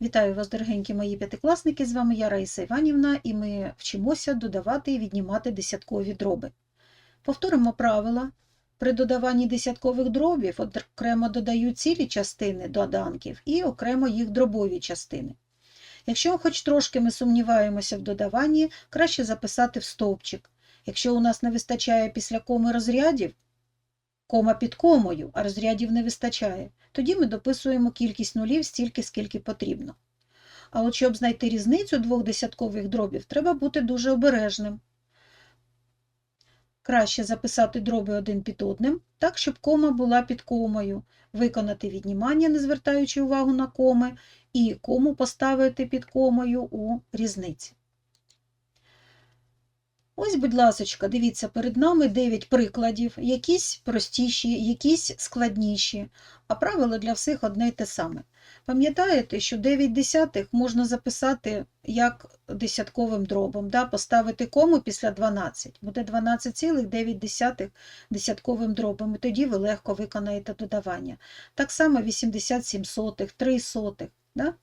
Вітаю вас, дорогенькі мої п'ятикласники! З вами я Раїса Іванівна, і ми вчимося додавати і віднімати десяткові дроби. Повторимо правила. При додаванні десяткових дробів окремо додаю цілі частини доданків і окремо їх дробові частини. Якщо хоч трошки ми сумніваємося в додаванні, краще записати в стовпчик. Якщо у нас не вистачає після коми розрядів, кома під комою, а розрядів не вистачає, тоді ми дописуємо кількість нулів стільки, скільки потрібно. А от щоб знайти різницю двох десяткових дробів, треба бути дуже обережним. Краще записати дроби один під одним, так, щоб кома була під комою, виконати віднімання, не звертаючи увагу на коми, і кому поставити під комою у різниці. Ось, будь ласочка, дивіться, перед нами 9 прикладів, якісь простіші, якісь складніші, а правило для всіх одне й те саме. Пам'ятаєте, що 9 десятих можна записати як десятковим дробом, да? поставити кому після 12, буде 12,9 десятковим дробом, і тоді ви легко виконаєте додавання. Так само 87 сотих, 3 сотих. Да?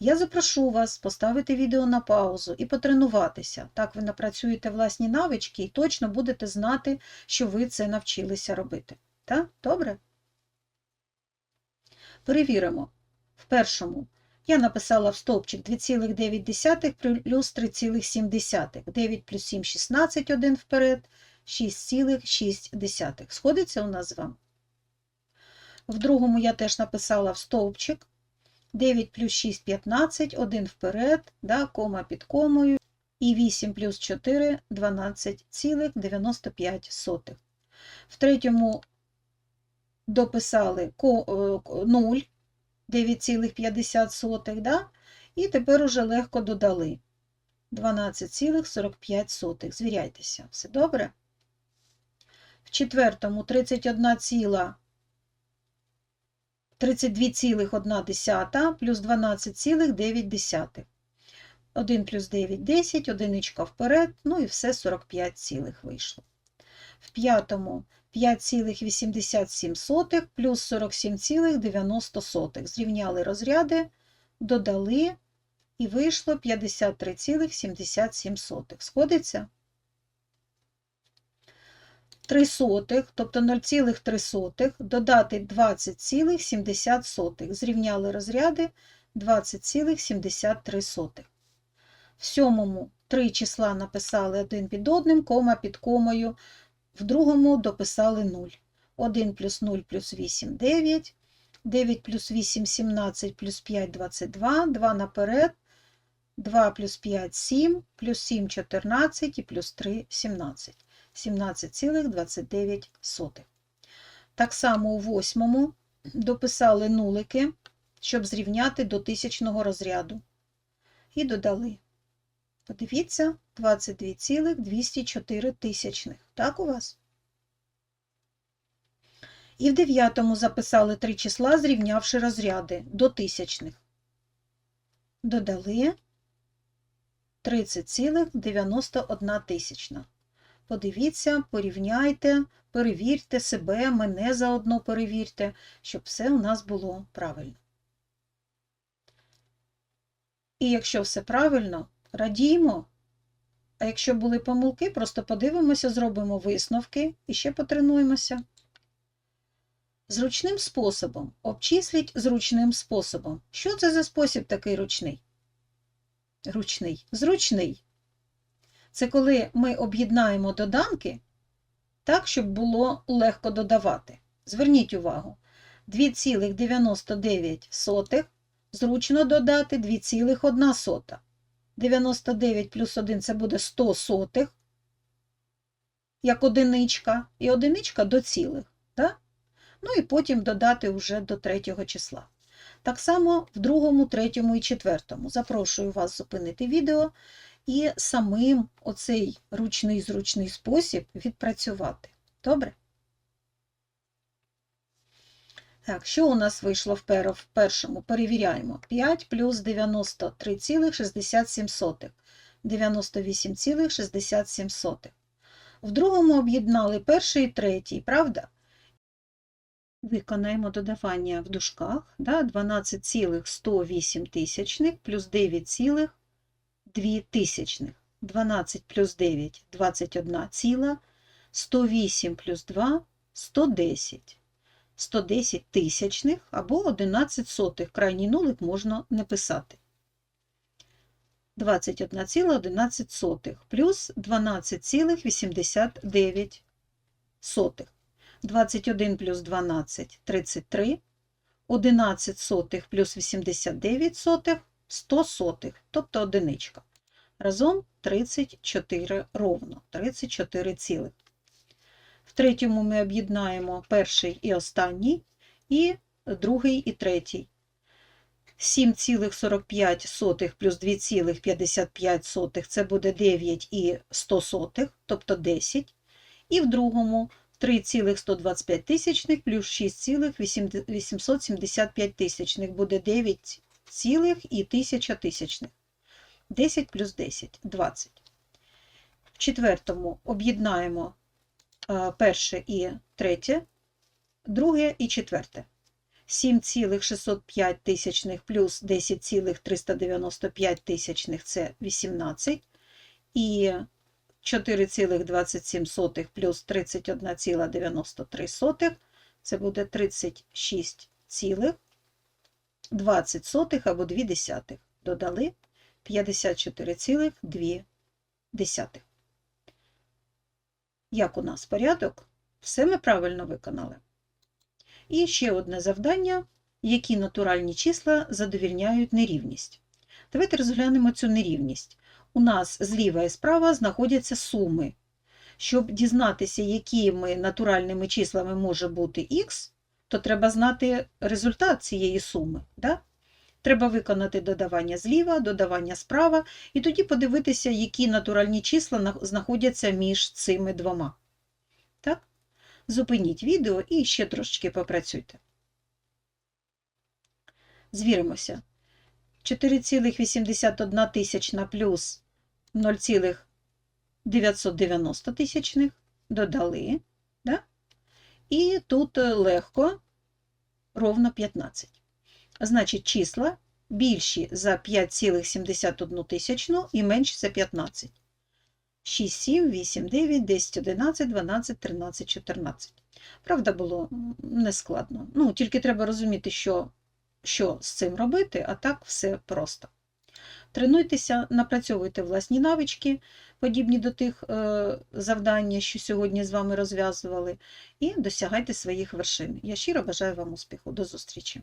Я запрошу вас поставити відео на паузу і потренуватися. Так ви напрацюєте власні навички і точно будете знати, що ви це навчилися робити. Так? Добре? Перевіримо. В першому я написала в стовпчик 2,9 плюс 3,7. 9 плюс 7 – 16, один вперед, 6,6. Сходиться у нас з вами? В другому я теж написала в стовпчик 9 плюс 6 – 15, 1 вперед, да, кома під комою, і 8 плюс 4 – 12,95. В третьому дописали 0, 9,50, да? і тепер уже легко додали 12,45. Звіряйтеся, все добре? В четвертому 31 ціла 32,1 плюс 12,9. 1 плюс 9 – 10, одиничка вперед, ну і все 45 цілих вийшло. В п'ятому 5,87 плюс 47,90. Зрівняли розряди, додали і вийшло 53,77. Сходиться? 3 тобто 0,3 додати 20,70. Зрівняли розряди 20,73. В сьомому три числа написали один під одним, кома під комою. В другому дописали 0. 1 плюс 0 плюс 8 – 9. 9 плюс 8 – 17 плюс 5 – 22. 2 наперед. 2 плюс 5 – 7, плюс 7 – 14 і плюс 3 – 17. 17,29. Так само у восьмому дописали нулики, щоб зрівняти до тисячного розряду. І додали. Подивіться, 22,204 тисячних. Так у вас? І в дев'ятому записали три числа, зрівнявши розряди до тисячних. Додали 30,91 тисячна. Подивіться, порівняйте, перевірте себе, мене заодно перевірте, щоб все у нас було правильно. І якщо все правильно, радіємо. А якщо були помилки, просто подивимося, зробимо висновки і ще потренуємося. Зручним способом. Обчисліть зручним способом. Що це за спосіб такий ручний? Ручний. Зручний. Це коли ми об'єднаємо доданки так, щоб було легко додавати. Зверніть увагу, 2,99 зручно додати 2,1. 99 плюс 1 це буде 100 сотих, як одиничка, і одиничка до цілих. Да? Ну і потім додати вже до третього числа. Так само в другому, третьому і четвертому. Запрошую вас зупинити відео і самим оцей ручний зручний спосіб відпрацювати. Добре? Так, що у нас вийшло в першому? Перевіряємо. 5 плюс 93,67. 98,67. В другому об'єднали перший і третій, правда? Виконаємо додавання в дужках. Да? 12,108 тисячних плюс 9,2 тисячних. 12 плюс 9 – 21 ціла, 108 плюс 2 – 110. 110 тисячних або 11 сотих. Крайній нулик можна не писати. 21,11 плюс 12,89 сотих. 21 плюс 12 – 33. 11 сотих плюс 89 сотих – 100 сотих, тобто одиничка. Разом 34 ровно, 34 цілих. В третьому ми об'єднаємо перший і останній, і другий і третій. 7,45 плюс 2,55 це буде 9 і 100 сотих, тобто 10. І в другому 3,125 тисячних плюс 6,875 тисячних буде 9 цілих і 1000 тисячних. 10 плюс 10 – 20. В четвертому об'єднаємо е, перше і третє, друге і четверте. 7,605 тисячних плюс 10,395 тисячних – це 18. І 4,27 плюс 31,93 це буде 36 цілих 20 сотих або 2 десятих. Додали 54,2. Як у нас порядок? Все ми правильно виконали. І ще одне завдання, які натуральні числа задовільняють нерівність. Давайте розглянемо цю нерівність. У нас зліва і справа знаходяться суми. Щоб дізнатися, якими натуральними числами може бути х, то треба знати результат цієї суми. Да? Треба виконати додавання зліва, додавання справа, і тоді подивитися, які натуральні числа знаходяться між цими двома. Так? Зупиніть відео і ще трошечки попрацюйте. Звіримося. 4,81 тисячна плюс 0,990 тисячних додали. Да? І тут е, легко ровно 15. Значить, числа більші за 5,71 тисячну і менші за 15. 6, 7, 8, 9, 10, 11, 12, 13, 14. Правда, було нескладно. Ну, тільки треба розуміти, що, що з цим робити, а так все просто. Тренуйтеся, напрацьовуйте власні навички, подібні до тих е, завдань, що сьогодні з вами розв'язували, і досягайте своїх вершин. Я щиро бажаю вам успіху. До зустрічі!